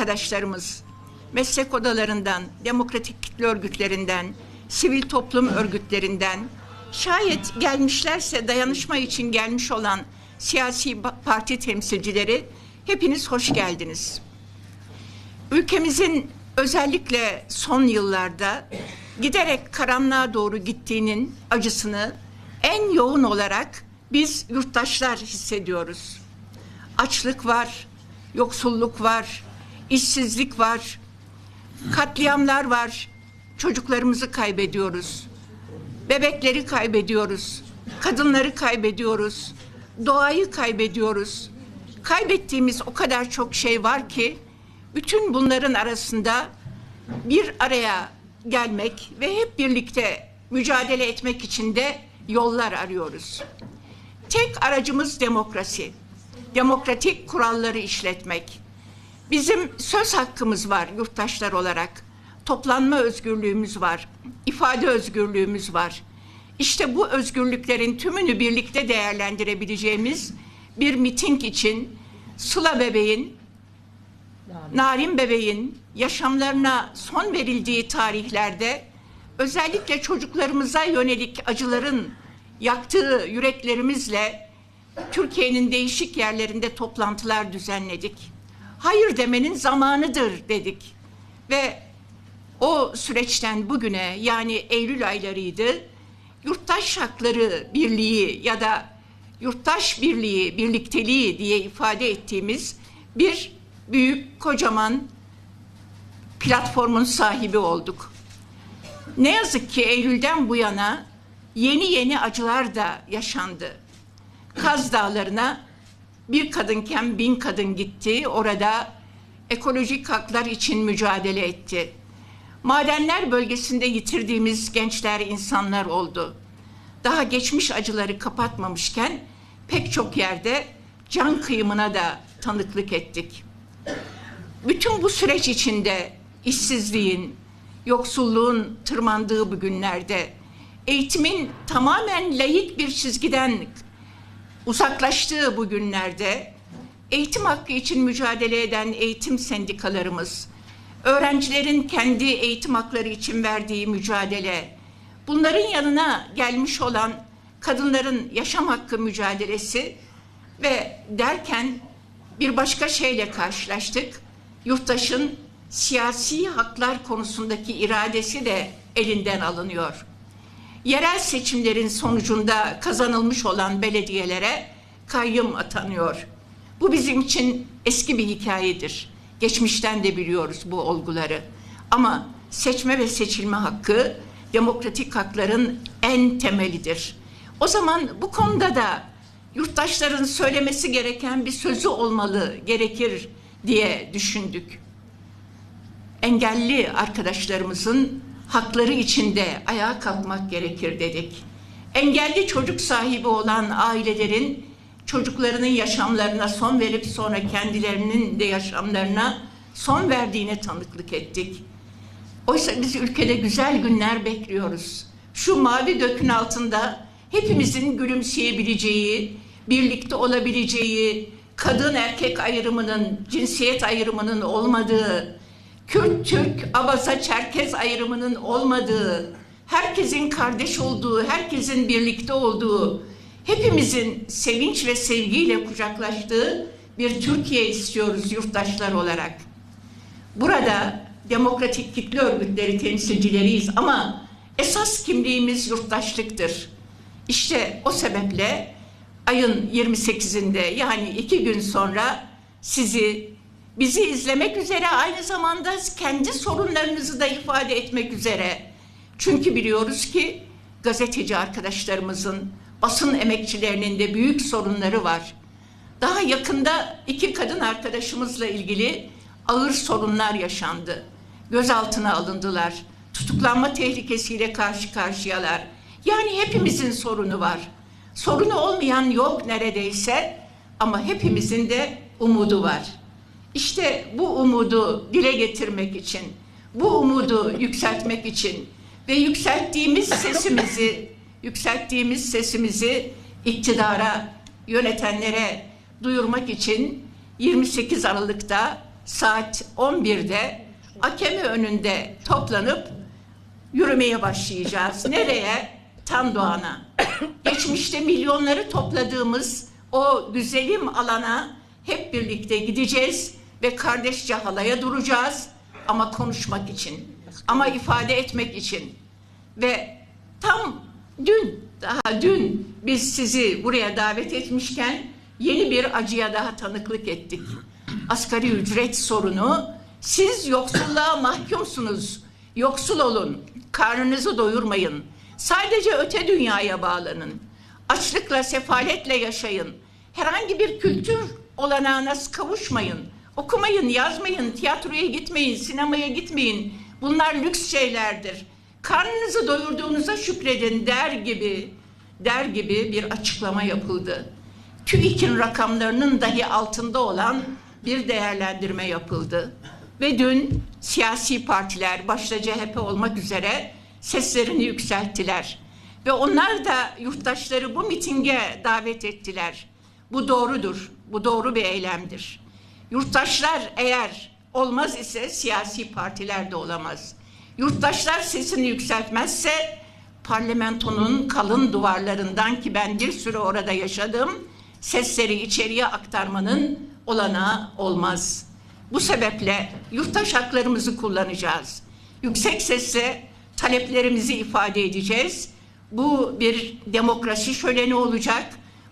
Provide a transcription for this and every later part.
arkadaşlarımız, meslek odalarından, demokratik kitle örgütlerinden, sivil toplum örgütlerinden, şayet gelmişlerse dayanışma için gelmiş olan siyasi parti temsilcileri hepiniz hoş geldiniz. Ülkemizin özellikle son yıllarda giderek karanlığa doğru gittiğinin acısını en yoğun olarak biz yurttaşlar hissediyoruz. Açlık var, yoksulluk var, işsizlik var, katliamlar var. Çocuklarımızı kaybediyoruz. Bebekleri kaybediyoruz. Kadınları kaybediyoruz. Doğayı kaybediyoruz. Kaybettiğimiz o kadar çok şey var ki bütün bunların arasında bir araya gelmek ve hep birlikte mücadele etmek için de yollar arıyoruz. Tek aracımız demokrasi. Demokratik kuralları işletmek. Bizim söz hakkımız var yurttaşlar olarak. Toplanma özgürlüğümüz var. ifade özgürlüğümüz var. İşte bu özgürlüklerin tümünü birlikte değerlendirebileceğimiz bir miting için Sıla Bebeğin, Narin Bebeğin yaşamlarına son verildiği tarihlerde özellikle çocuklarımıza yönelik acıların yaktığı yüreklerimizle Türkiye'nin değişik yerlerinde toplantılar düzenledik. Hayır demenin zamanıdır dedik. Ve o süreçten bugüne yani Eylül aylarıydı. Yurttaş Hakları Birliği ya da Yurttaş Birliği, birlikteliği diye ifade ettiğimiz bir büyük, kocaman platformun sahibi olduk. Ne yazık ki Eylül'den bu yana yeni yeni acılar da yaşandı. Kaz Dağları'na bir kadınken bin kadın gitti. Orada ekolojik haklar için mücadele etti. Madenler bölgesinde yitirdiğimiz gençler, insanlar oldu. Daha geçmiş acıları kapatmamışken pek çok yerde can kıyımına da tanıklık ettik. Bütün bu süreç içinde işsizliğin, yoksulluğun tırmandığı bu günlerde eğitimin tamamen layık bir çizgiden uzaklaştığı bu günlerde eğitim hakkı için mücadele eden eğitim sendikalarımız, öğrencilerin kendi eğitim hakları için verdiği mücadele, bunların yanına gelmiş olan kadınların yaşam hakkı mücadelesi ve derken bir başka şeyle karşılaştık. Yurttaşın siyasi haklar konusundaki iradesi de elinden alınıyor yerel seçimlerin sonucunda kazanılmış olan belediyelere kayyum atanıyor. Bu bizim için eski bir hikayedir. Geçmişten de biliyoruz bu olguları. Ama seçme ve seçilme hakkı demokratik hakların en temelidir. O zaman bu konuda da yurttaşların söylemesi gereken bir sözü olmalı, gerekir diye düşündük engelli arkadaşlarımızın hakları içinde ayağa kalkmak gerekir dedik. Engelli çocuk sahibi olan ailelerin çocuklarının yaşamlarına son verip sonra kendilerinin de yaşamlarına son verdiğine tanıklık ettik. Oysa biz ülkede güzel günler bekliyoruz. Şu mavi gökün altında hepimizin gülümseyebileceği, birlikte olabileceği, kadın erkek ayrımının, cinsiyet ayrımının olmadığı, Kürt, Türk, Abaza, Çerkez ayrımının olmadığı, herkesin kardeş olduğu, herkesin birlikte olduğu, hepimizin sevinç ve sevgiyle kucaklaştığı bir Türkiye istiyoruz yurttaşlar olarak. Burada demokratik kitle örgütleri temsilcileriyiz ama esas kimliğimiz yurttaşlıktır. İşte o sebeple ayın 28'inde yani iki gün sonra sizi bizi izlemek üzere aynı zamanda kendi sorunlarınızı da ifade etmek üzere. Çünkü biliyoruz ki gazeteci arkadaşlarımızın, basın emekçilerinin de büyük sorunları var. Daha yakında iki kadın arkadaşımızla ilgili ağır sorunlar yaşandı. Gözaltına alındılar. Tutuklanma tehlikesiyle karşı karşıyalar. Yani hepimizin sorunu var. Sorunu olmayan yok neredeyse ama hepimizin de umudu var. İşte bu umudu dile getirmek için, bu umudu yükseltmek için ve yükselttiğimiz sesimizi, yükselttiğimiz sesimizi iktidara, yönetenlere duyurmak için 28 Aralık'ta saat 11'de Akemi önünde toplanıp yürümeye başlayacağız. Nereye? Tandoğan'a. Geçmişte milyonları topladığımız o güzelim alana hep birlikte gideceğiz ve kardeşçe halaya duracağız ama konuşmak için, ama ifade etmek için. Ve tam dün, daha dün biz sizi buraya davet etmişken yeni bir acıya daha tanıklık ettik. Asgari ücret sorunu, siz yoksulluğa mahkumsunuz. Yoksul olun, karnınızı doyurmayın. Sadece öte dünyaya bağlanın. Açlıkla, sefaletle yaşayın. Herhangi bir kültür olanağına kavuşmayın. Okumayın, yazmayın, tiyatroya gitmeyin, sinemaya gitmeyin. Bunlar lüks şeylerdir. Karnınızı doyurduğunuza şükredin der gibi, der gibi bir açıklama yapıldı. TÜİK'in rakamlarının dahi altında olan bir değerlendirme yapıldı. Ve dün siyasi partiler başta CHP olmak üzere seslerini yükselttiler. Ve onlar da yurttaşları bu mitinge davet ettiler. Bu doğrudur. Bu doğru bir eylemdir. Yurttaşlar eğer olmaz ise siyasi partiler de olamaz. Yurttaşlar sesini yükseltmezse parlamentonun kalın duvarlarından ki ben bir süre orada yaşadım sesleri içeriye aktarmanın olanağı olmaz. Bu sebeple yurttaş haklarımızı kullanacağız. Yüksek sesle taleplerimizi ifade edeceğiz. Bu bir demokrasi şöleni olacak.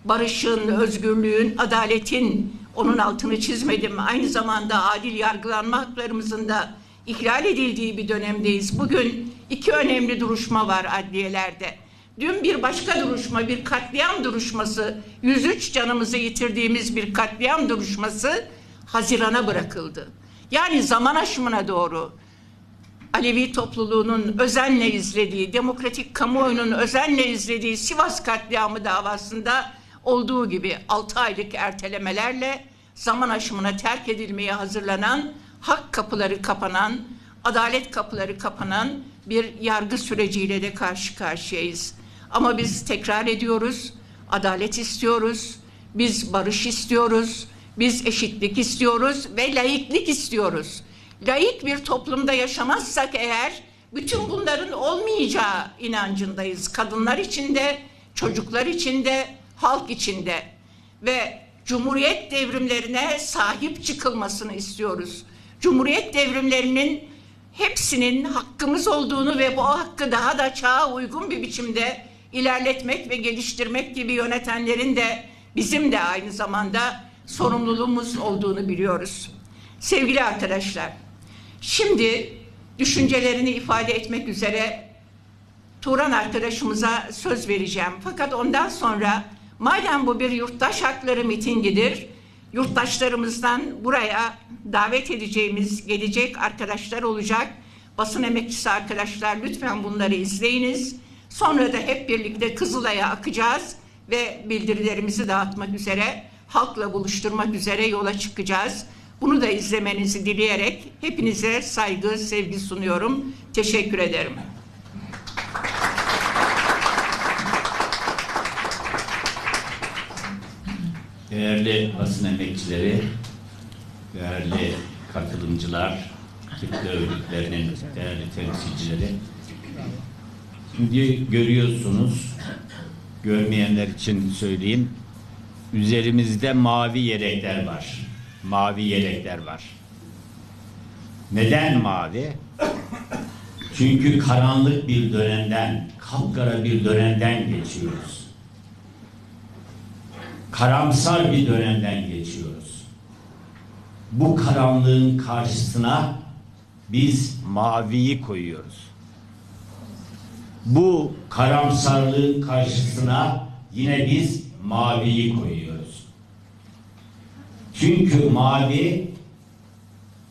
Barışın, özgürlüğün, adaletin onun altını çizmedim. Aynı zamanda adil yargılanma haklarımızın da ihlal edildiği bir dönemdeyiz. Bugün iki önemli duruşma var adliyelerde. Dün bir başka duruşma, bir katliam duruşması, 103 canımızı yitirdiğimiz bir katliam duruşması Haziran'a bırakıldı. Yani zaman aşımına doğru Alevi topluluğunun özenle izlediği, demokratik kamuoyunun özenle izlediği Sivas katliamı davasında olduğu gibi 6 aylık ertelemelerle zaman aşımına terk edilmeye hazırlanan, hak kapıları kapanan, adalet kapıları kapanan bir yargı süreciyle de karşı karşıyayız. Ama biz tekrar ediyoruz, adalet istiyoruz, biz barış istiyoruz, biz eşitlik istiyoruz ve laiklik istiyoruz. Laik bir toplumda yaşamazsak eğer bütün bunların olmayacağı inancındayız. Kadınlar içinde, çocuklar içinde, halk içinde ve Cumhuriyet devrimlerine sahip çıkılmasını istiyoruz. Cumhuriyet devrimlerinin hepsinin hakkımız olduğunu ve bu hakkı daha da çağa uygun bir biçimde ilerletmek ve geliştirmek gibi yönetenlerin de bizim de aynı zamanda sorumluluğumuz olduğunu biliyoruz. Sevgili arkadaşlar, şimdi düşüncelerini ifade etmek üzere Turan arkadaşımıza söz vereceğim. Fakat ondan sonra madem bu bir yurttaş hakları mitingidir, yurttaşlarımızdan buraya davet edeceğimiz gelecek arkadaşlar olacak. Basın emekçisi arkadaşlar lütfen bunları izleyiniz. Sonra da hep birlikte Kızılay'a akacağız ve bildirilerimizi dağıtmak üzere, halkla buluşturmak üzere yola çıkacağız. Bunu da izlemenizi dileyerek hepinize saygı, sevgi sunuyorum. Teşekkür ederim. Değerli basın emekçileri, değerli katılımcılar, kitle örgütlerinin değerli temsilcileri. Şimdi görüyorsunuz, görmeyenler için söyleyeyim. Üzerimizde mavi yelekler var. Mavi yelekler var. Neden mavi? Çünkü karanlık bir dönemden, kapkara bir dönemden geçiyoruz karamsar bir dönemden geçiyoruz. Bu karanlığın karşısına biz maviyi koyuyoruz. Bu karamsarlığın karşısına yine biz maviyi koyuyoruz. Çünkü mavi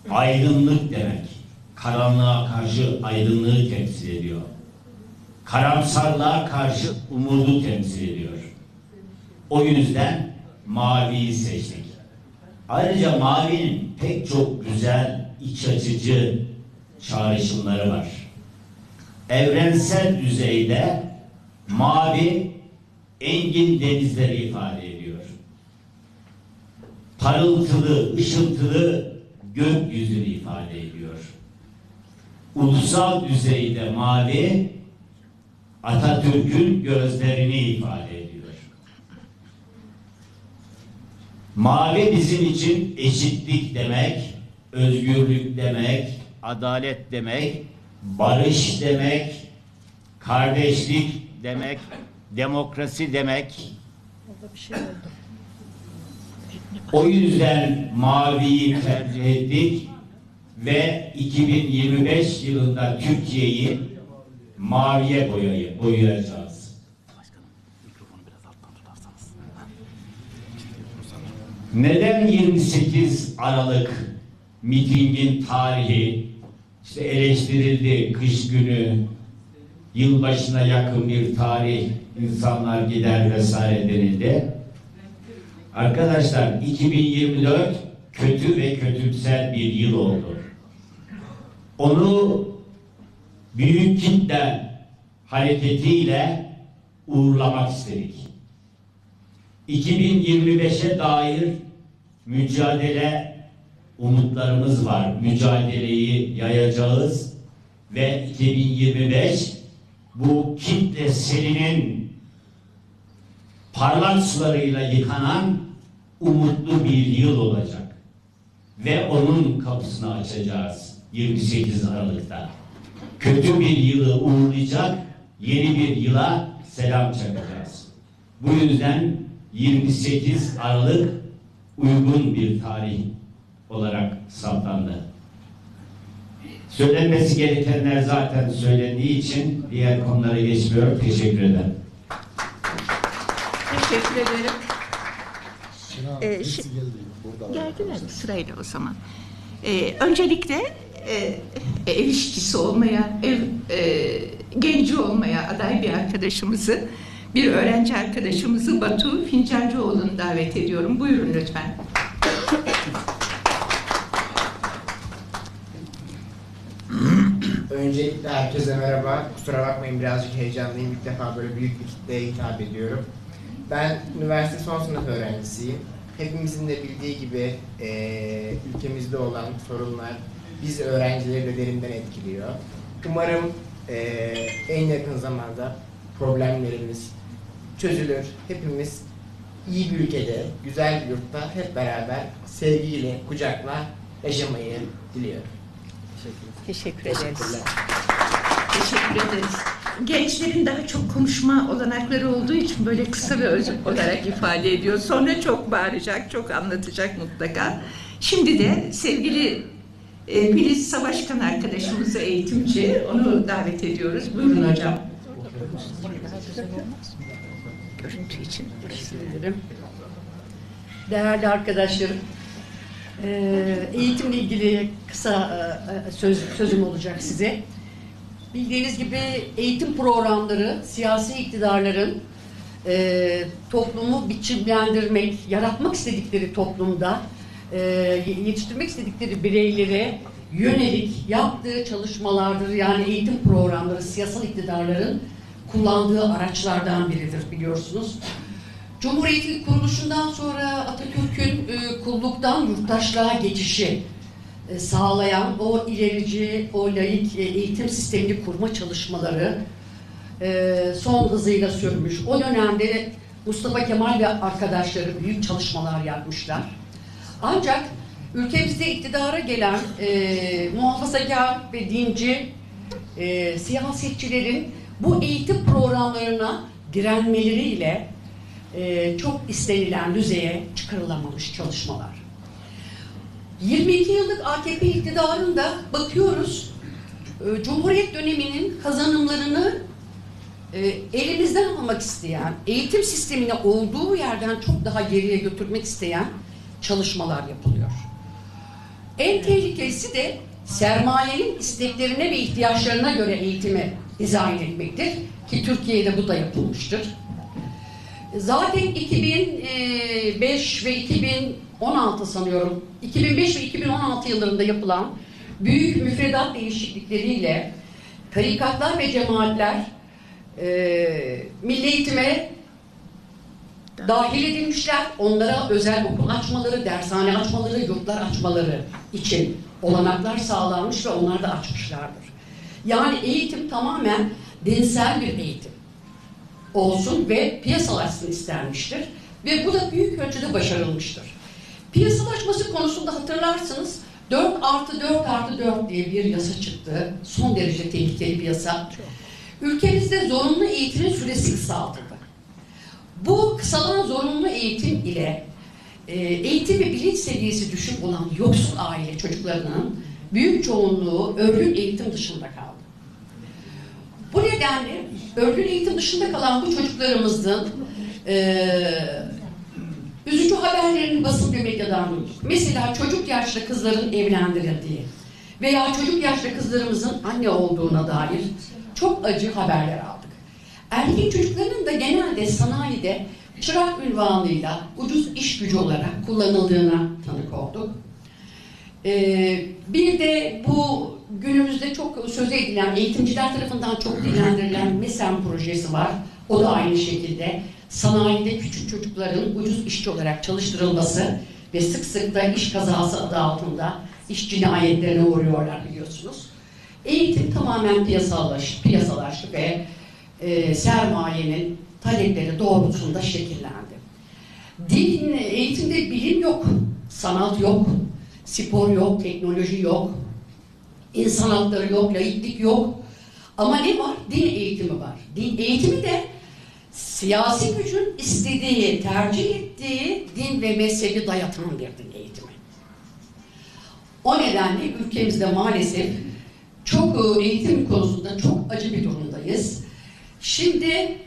aydınlık demek. Karanlığa karşı aydınlığı temsil ediyor. Karamsarlığa karşı umudu temsil ediyor. O yüzden maviyi seçtik. Ayrıca mavinin pek çok güzel, iç açıcı çağrışımları var. Evrensel düzeyde mavi engin denizleri ifade ediyor. Parıltılı, ışıltılı gökyüzünü ifade ediyor. Ulusal düzeyde mavi Atatürk'ün gözlerini ifade ediyor. Mavi bizim için eşitlik demek, özgürlük demek, adalet demek, barış demek, kardeşlik demek, demokrasi demek. O yüzden maviyi tercih ettik ve 2025 yılında Türkiye'yi maviye boyayı, boyayacağız. Neden 28 Aralık mitingin tarihi işte eleştirildi kış günü yılbaşına yakın bir tarih insanlar gider vesaire denildi. Arkadaşlar 2024 kötü ve kötümser bir yıl oldu. Onu büyük kitle hareketiyle uğurlamak istedik. 2025'e dair mücadele umutlarımız var. Mücadeleyi yayacağız ve 2025 bu kitle selinin parlak sularıyla yıkanan umutlu bir yıl olacak. Ve onun kapısını açacağız 28 Aralık'ta. Kötü bir yılı uğurlayacak, yeni bir yıla selam çakacağız. Bu yüzden 28 Aralık uygun bir tarih olarak saptandı. Söylenmesi gerekenler zaten söylendiği için diğer konulara geçmiyorum. Teşekkür ederim. Teşekkür ederim. Ee, geldi. Burada. Geldiler mi sırayla o zaman? Ee, öncelikle e, ev işçisi olmaya, ev e, genci olmaya aday bir arkadaşımızı, bir öğrenci arkadaşımızı Batu Fincancıoğlu'nu davet ediyorum. Buyurun lütfen. Öncelikle herkese merhaba. Kusura bakmayın birazcık heyecanlıyım. İlk defa böyle büyük bir kitleye hitap ediyorum. Ben üniversite son sınıf öğrencisiyim. Hepimizin de bildiği gibi eee, ülkemizde olan sorunlar biz öğrencileri de derinden etkiliyor. Umarım eee, en yakın zamanda problemlerimiz çözülür. Hepimiz iyi bir ülkede, güzel bir yurtta hep beraber sevgiyle, kucakla yaşamayı diliyorum. Teşekkür ederiz. Teşekkür ederiz. Gençlerin daha çok konuşma olanakları olduğu için böyle kısa ve öz olarak ifade ediyor. Sonra çok bağıracak, çok anlatacak mutlaka. Şimdi de sevgili e, Filiz Savaşkan arkadaşımızı eğitimci, onu davet ediyoruz. Buyurun hocam. Görüntü için. ederim. Değerli arkadaşlarım, eee, eğitimle ilgili kısa eee, söz, sözüm olacak size. Bildiğiniz gibi eğitim programları siyasi iktidarların eee, toplumu biçimlendirmek, yaratmak istedikleri toplumda eee, yetiştirmek istedikleri bireylere yönelik yaptığı çalışmalardır. Yani eğitim programları siyasal iktidarların kullandığı araçlardan biridir biliyorsunuz. Cumhuriyetin kuruluşundan sonra Atatürk'ün e, kulluktan yurttaşlığa geçişi e, sağlayan o ilerici, o laik e, eğitim sistemini kurma çalışmaları e, son hızıyla sürmüş. O dönemde Mustafa Kemal ve arkadaşları büyük çalışmalar yapmışlar. Ancak ülkemizde iktidara gelen e, muhafazakar ve dinci e, siyasetçilerin bu eğitim programlarına direnmeleriyle e, çok istenilen düzeye çıkarılamamış çalışmalar. 22 yıllık AKP iktidarında bakıyoruz e, Cumhuriyet döneminin kazanımlarını e, elimizden almak isteyen, eğitim sistemini olduğu yerden çok daha geriye götürmek isteyen çalışmalar yapılıyor. En tehlikelisi de sermayenin isteklerine ve ihtiyaçlarına göre eğitimi dizayn etmektir. Ki Türkiye'de bu da yapılmıştır. Zaten 2005 ve 2016 sanıyorum, 2005 ve 2016 yıllarında yapılan büyük müfredat değişiklikleriyle tarikatlar ve cemaatler e, milli eğitime dahil edilmişler. Onlara özel okul açmaları, dershane açmaları, yurtlar açmaları için olanaklar sağlanmış ve onlar da açmışlardır. Yani eğitim tamamen dinsel bir eğitim olsun ve piyasalaşsın istenmiştir. Ve bu da büyük ölçüde başarılmıştır. Piyasalaşması konusunda hatırlarsınız 4 artı 4 artı 4 diye bir yasa çıktı. Son derece tehlikeli bir yasa. Ülkemizde zorunlu eğitimin süresi kısaltıldı. Bu kısalan zorunlu eğitim ile e, eğitim ve bilinç seviyesi düşük olan yoksul aile çocuklarının büyük çoğunluğu örgün eğitim dışında kaldı. Bu nedenle örgün eğitim dışında kalan bu çocuklarımızın eee üzücü haberlerini basın ve medyadan duyduk. Mesela çocuk yaşta kızların evlendirildiği veya çocuk yaşta kızlarımızın anne olduğuna dair çok acı haberler aldık. Erkek çocukların da genelde sanayide çırak ünvanıyla ucuz iş gücü olarak kullanıldığına tanık olduk. Ee, bir de bu günümüzde çok söz edilen, eğitimciler tarafından çok dilendirilen MESEM projesi var. O da aynı şekilde sanayide küçük çocukların ucuz işçi olarak çalıştırılması ve sık sık da iş kazası adı altında iş cinayetlerine uğruyorlar biliyorsunuz. Eğitim tamamen piyasalaştı, piyasalaştı ve e, sermayenin talepleri doğrultusunda şekillendi. Din, eğitimde bilim yok, sanat yok, spor yok, teknoloji yok, insan hakları yok, laiklik yok. Ama ne var? Din eğitimi var. Din eğitimi de siyasi gücün istediği, tercih ettiği din ve mezhebi dayatılan bir din eğitimi. O nedenle ülkemizde maalesef çok e, eğitim konusunda çok acı bir durumdayız. Şimdi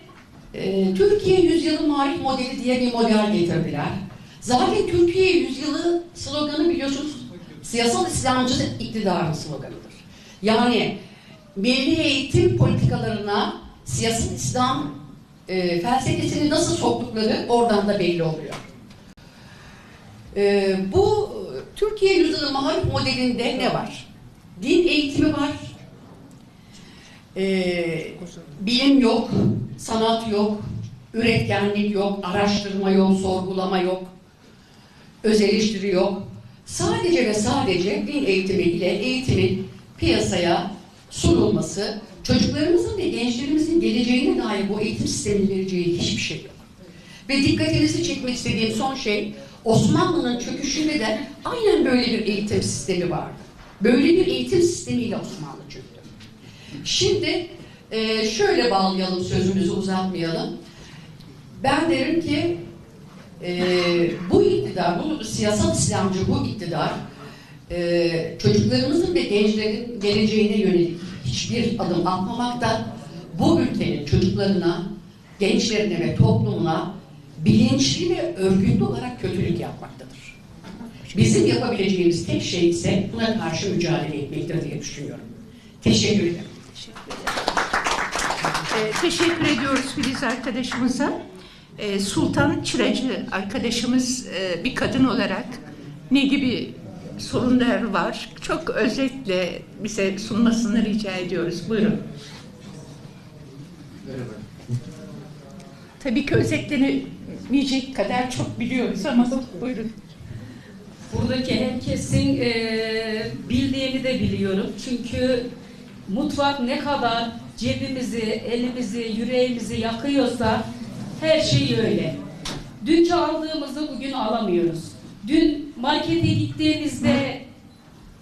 e, Türkiye Yüzyılı Marif Modeli diye bir model getirdiler. Zaten Türkiye Yüzyılı sloganı biliyorsunuz siyasal İslamcı iktidarın sloganıdır. Yani milli eğitim politikalarına siyasal İslam e, felsefesini nasıl soktukları oradan da belli oluyor. E, bu Türkiye Yüzyılı Marif modelinde ne var? Din eğitimi var, e, bilim yok, sanat yok, üretkenlik yok, araştırma yok, sorgulama yok, öz eleştiri. Sadece ve sadece din eğitimi ile eğitimin piyasaya sunulması, çocuklarımızın ve gençlerimizin geleceğine dair bu eğitim sisteminin vereceği hiçbir şey yok. Ve dikkatinizi çekmek istediğim son şey, Osmanlı'nın çöküşünde de aynen böyle bir eğitim sistemi vardı. Böyle bir eğitim sistemiyle Osmanlı çöktü. Şimdi e, şöyle bağlayalım sözümüzü uzatmayalım. Ben derim ki e, bu iktidar, bu siyasal İslamcı bu iktidar e, çocuklarımızın ve gençlerin geleceğine yönelik hiçbir adım atmamakta. Bu ülkenin çocuklarına, gençlerine ve toplumuna bilinçli ve örgütlü olarak kötülük yapmaktadır. Bizim yapabileceğimiz tek şey ise buna karşı mücadele etmektir diye düşünüyorum. Teşekkür ederim. Ee, teşekkür ediyoruz Filiz arkadaşımıza. Ee, Sultan Çıracı arkadaşımız e, bir kadın olarak ne gibi sorunlar var? Çok özetle bize sunmasını rica ediyoruz. Buyurun. Tabii ki özetlenemeyecek kadar çok biliyoruz ama buyurun. Buradaki herkesin eee, bildiğini de biliyorum. Çünkü mutfak ne kadar cebimizi, elimizi, yüreğimizi yakıyorsa her şey öyle. Dünkü aldığımızı bugün alamıyoruz. Dün markete gittiğimizde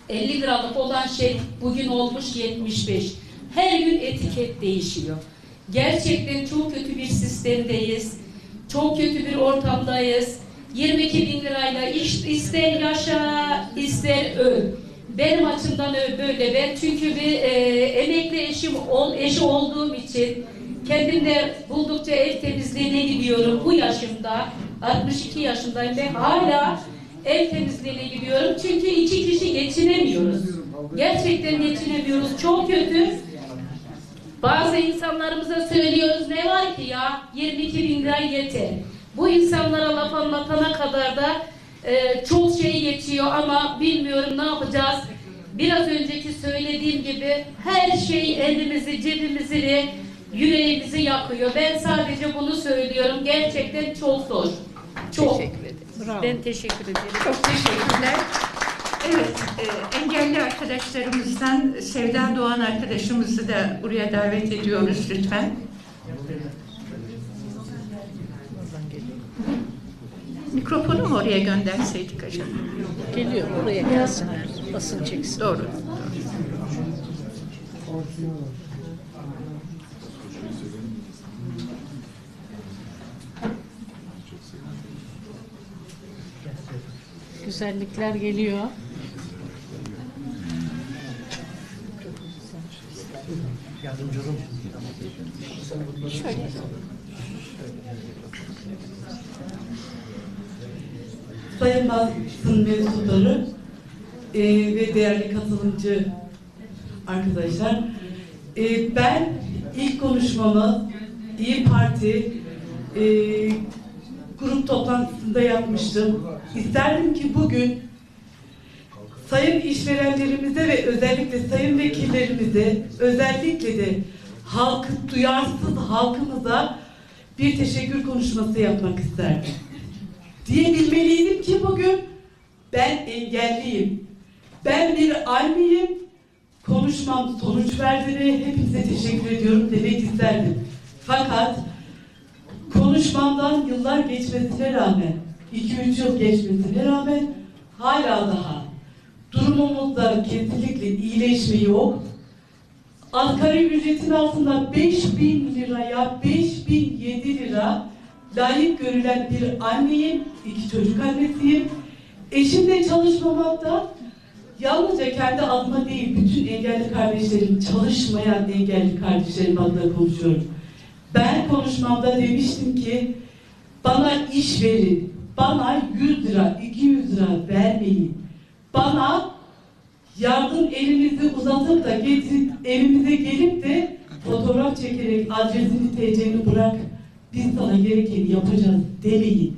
50 liralık olan şey bugün olmuş 75. Her gün etiket değişiyor. Gerçekten çok kötü bir sistemdeyiz. Çok kötü bir ortamdayız. 22 bin lirayla iş, ister yaşa, ister öl. Benim açımdan böyle. Ben çünkü bir e, emekli eşim ol, eşi olduğum için kendimde buldukça ev temizliğine gidiyorum bu yaşımda. 62 yaşındayım ve hala ev temizliğine gidiyorum. Çünkü iki kişi geçinemiyoruz. Gerçekten geçinemiyoruz. Çok kötü. Bazı insanlarımıza söylüyoruz ne var ki ya 22 bin lira yeter. Bu insanlara laf anlatana kadar da e, çok şey geçiyor ama bilmiyorum ne yapacağız. Biraz önceki söylediğim gibi her şey elimizi cebimizi yüreğimizi yakıyor. Ben sadece bunu söylüyorum. Gerçekten çok zor. Çok. Teşekkür ederim. Ben teşekkür ederim. Çok teşekkürler. Evet, e, engelli arkadaşlarımızdan Sevda Doğan arkadaşımızı da buraya davet ediyoruz lütfen. Mikrofonu mu oraya gönderseydik acaba? Geliyor buraya gelsinler. Basın çeksin. Doğru. Güzellikler geliyor. Sayın Basın mensupları e, ve değerli katılımcı arkadaşlar. E, ben ilk konuşmamı İyi Parti e, grup toplantısında yapmıştım. İsterdim ki bugün sayın işverenlerimize ve özellikle sayın vekillerimize, özellikle de halkı, duyarsız halkımıza bir teşekkür konuşması yapmak isterdim diyebilmeliydim ki bugün ben engelliyim. Ben bir anneyim. Konuşmam sonuç verdi ve hepinize teşekkür ediyorum demek isterdim. Fakat konuşmamdan yıllar geçmesine rağmen, 2-3 yıl geçmesine rağmen hala daha durumumuzda kesinlikle iyileşme yok. Asgari ücretin altında 5000 liraya 5007 lira layık görülen bir anneyim, iki çocuk annesiyim. Eşim de çalışmamakta. Yalnızca kendi adıma değil, bütün engelli kardeşlerim, çalışmayan engelli kardeşlerim adına konuşuyorum. Ben konuşmamda demiştim ki, bana iş verin, bana 100 lira, 200 lira vermeyin. Bana yardım elinizi uzatıp da getirip evimize gelip de fotoğraf çekerek adresini, TC'ni bırak biz sana gerekeni yapacağız demeyin.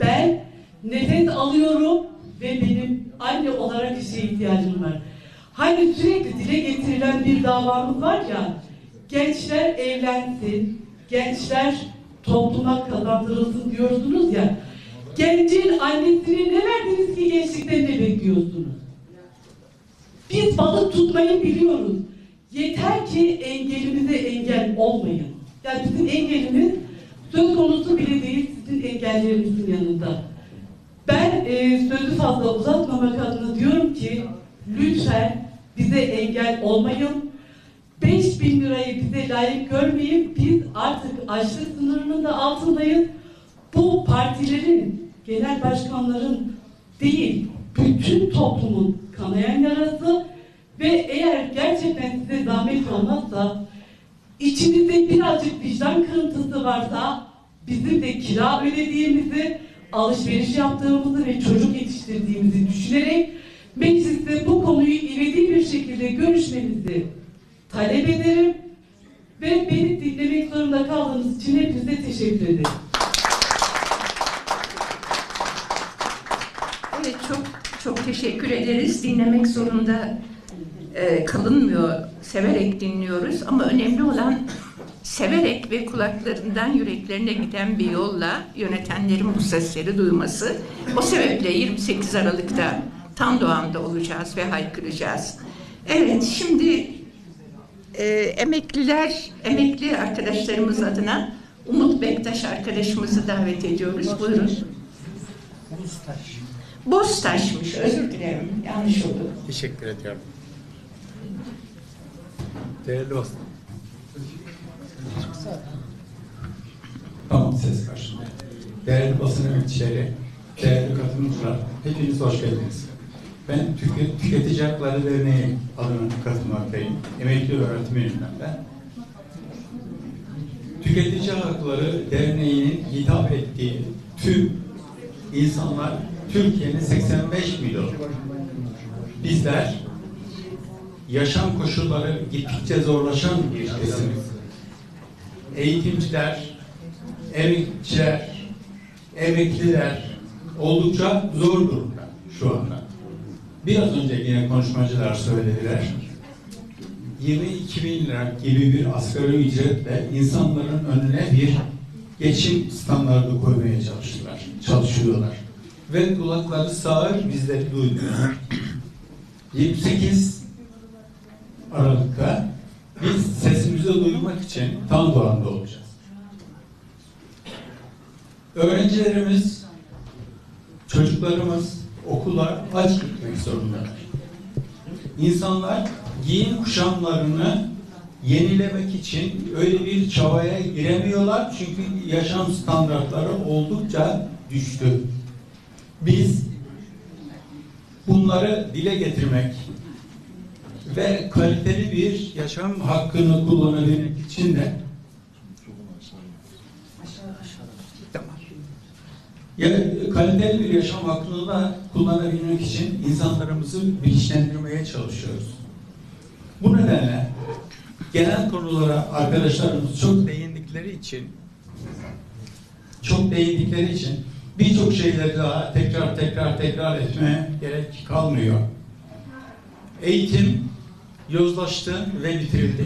Ben nefes alıyorum ve benim anne olarak işe ihtiyacım var. Hani sürekli dile getirilen bir davamız var ya, gençler evlensin, gençler topluma kazandırılsın diyorsunuz ya, gencin annesine ne verdiniz ki gençlikten ne bekliyorsunuz? Biz balık tutmayı biliyoruz. Yeter ki engelimize engel olmayın. Yani bizim engelimiz söz konusu bile değil sizin engellerinizin yanında. Ben e, sözü fazla uzatmamak adına diyorum ki lütfen bize engel olmayın. 5000 lirayı bize layık görmeyin. Biz artık açlık sınırının da altındayız. Bu partilerin, genel başkanların değil, bütün toplumun kanayan yarası ve eğer gerçekten size zahmet olmazsa İçimizde birazcık vicdan kırıntısı varsa bizim de kira ödediğimizi, alışveriş yaptığımızı ve çocuk yetiştirdiğimizi düşünerek mecliste bu konuyu ivedi bir şekilde görüşmenizi talep ederim ve beni dinlemek zorunda kaldığınız için hepinize teşekkür ederim. Evet çok çok teşekkür ederiz. Dinlemek zorunda e, kalınmıyor. Severek dinliyoruz ama önemli olan severek ve kulaklarından yüreklerine giden bir yolla yönetenlerin bu sesleri duyması. O sebeple 28 Aralık'ta Tam Doğan'da olacağız ve haykıracağız. Evet şimdi e, emekliler, emekli arkadaşlarımız adına Umut Bektaş arkadaşımızı davet ediyoruz. Buyurun. Boztaş'mış. Özür dilerim. Yanlış oldu. Teşekkür ediyorum. Değerli basın. Tamam ses karşında. Değerli basın emekçileri, değerli katılımcılar, hepiniz hoş geldiniz. Ben Tüket- Tüketici Hakları Derneği adına katılmaktayım. Emekli öğretmenim ben. Tüketici Hakları Derneği'nin hitap ettiği tüm insanlar Türkiye'nin 85 milyon. Bizler yaşam koşulları gittikçe zorlaşan bir kesimiz. Eğitimciler, emekçiler, emekliler oldukça zor durumda şu anda. Biraz önce yine konuşmacılar söylediler. 22 bin lira gibi bir asgari ücretle insanların önüne bir geçim standardı koymaya çalıştılar, çalışıyorlar. Ve kulakları sağır, bizleri duymuyor. 28 Aralık'ta biz sesimizi duymak için tam doğanda olacağız. Öğrencilerimiz, çocuklarımız okula aç gitmek zorundalar. İnsanlar giyim kuşamlarını yenilemek için öyle bir çabaya giremiyorlar çünkü yaşam standartları oldukça düştü. Biz bunları dile getirmek ve kaliteli bir yaşam hakkını kullanabilmek için de Tamam. Ya, kaliteli bir yaşam hakkını da kullanabilmek için insanlarımızı bilinçlendirmeye çalışıyoruz. Bu nedenle genel konulara arkadaşlarımız çok değindikleri için çok değindikleri için birçok şeyleri daha tekrar tekrar tekrar etmeye gerek kalmıyor. Eğitim yozlaştı ve bitirildi.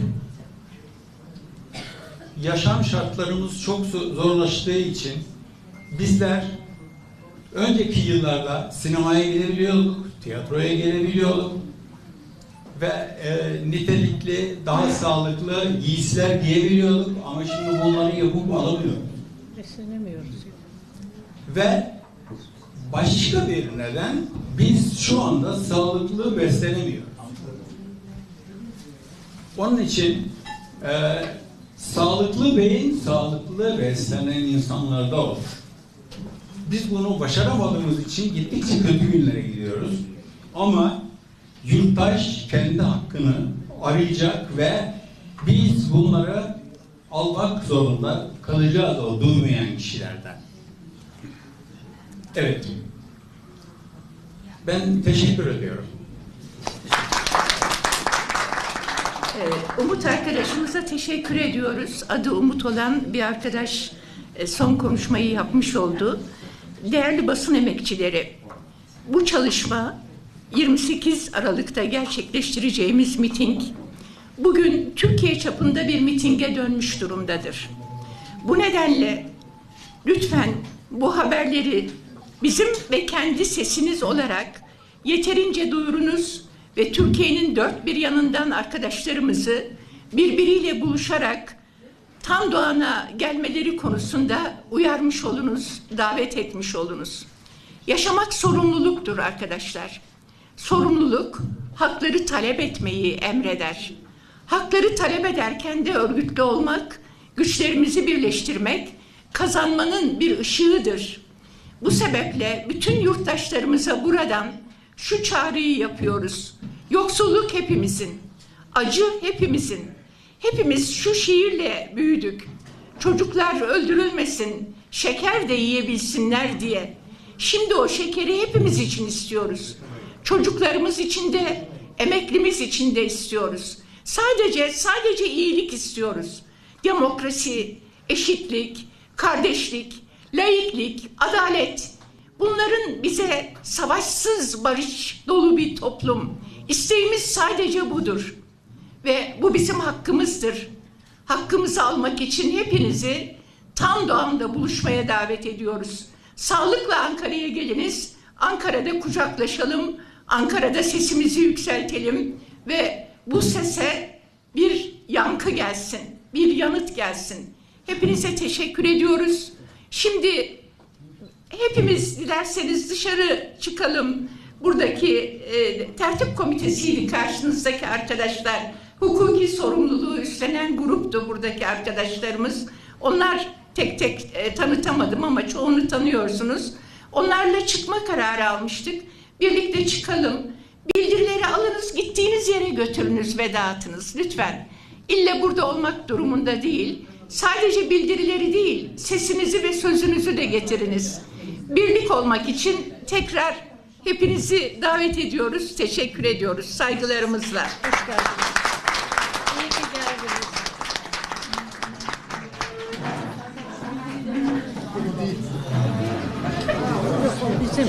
Yaşam şartlarımız çok zo- zorlaştığı için bizler önceki yıllarda sinemaya gidebiliyorduk, tiyatroya gelebiliyorduk ve e, nitelikli, daha sağlıklı giysiler giyebiliyorduk ama şimdi bunları yapıp alamıyoruz. Beslenemiyoruz. Ve başka bir neden biz şu anda sağlıklı beslenemiyoruz. Onun için e, sağlıklı beyin sağlıklı beslenen insanlarda olur. Biz bunu başaramadığımız için gittikçe kötü günlere gidiyoruz. Ama yurttaş kendi hakkını arayacak ve biz bunları almak zorunda kalacağız o duymayan kişilerden. Evet. Ben teşekkür ediyorum. Ee, Umut arkadaşımıza teşekkür ediyoruz. Adı Umut olan bir arkadaş e, son konuşmayı yapmış oldu. Değerli basın emekçileri, bu çalışma 28 Aralık'ta gerçekleştireceğimiz miting bugün Türkiye çapında bir mitinge dönmüş durumdadır. Bu nedenle lütfen bu haberleri bizim ve kendi sesiniz olarak yeterince duyurunuz ve Türkiye'nin dört bir yanından arkadaşlarımızı birbiriyle buluşarak tam doğana gelmeleri konusunda uyarmış olunuz, davet etmiş olunuz. Yaşamak sorumluluktur arkadaşlar. Sorumluluk hakları talep etmeyi emreder. Hakları talep ederken de örgütlü olmak, güçlerimizi birleştirmek kazanmanın bir ışığıdır. Bu sebeple bütün yurttaşlarımıza buradan şu çağrıyı yapıyoruz. Yoksulluk hepimizin, acı hepimizin. Hepimiz şu şiirle büyüdük. Çocuklar öldürülmesin, şeker de yiyebilsinler diye. Şimdi o şekeri hepimiz için istiyoruz. Çocuklarımız için de, emeklimiz için de istiyoruz. Sadece sadece iyilik istiyoruz. Demokrasi, eşitlik, kardeşlik, laiklik, adalet. Bunların bize savaşsız barış dolu bir toplum. İsteğimiz sadece budur. Ve bu bizim hakkımızdır. Hakkımızı almak için hepinizi tam doğamda buluşmaya davet ediyoruz. Sağlıkla Ankara'ya geliniz. Ankara'da kucaklaşalım. Ankara'da sesimizi yükseltelim ve bu sese bir yankı gelsin, bir yanıt gelsin. Hepinize teşekkür ediyoruz. Şimdi hepimiz dilerseniz dışarı çıkalım. Buradaki e, tertip komitesiydi karşınızdaki arkadaşlar. Hukuki sorumluluğu üstlenen gruptu buradaki arkadaşlarımız. Onlar tek tek e, tanıtamadım ama çoğunu tanıyorsunuz. Onlarla çıkma kararı almıştık. Birlikte çıkalım. Bildirileri alınız, gittiğiniz yere götürünüz ve dağıtınız lütfen. İlle burada olmak durumunda değil. Sadece bildirileri değil, sesinizi ve sözünüzü de getiriniz. Birlik olmak için tekrar hepinizi davet ediyoruz, teşekkür ediyoruz saygılarımızla. Hoş geldiniz. İyi ki geldiniz. Yok, o bizim.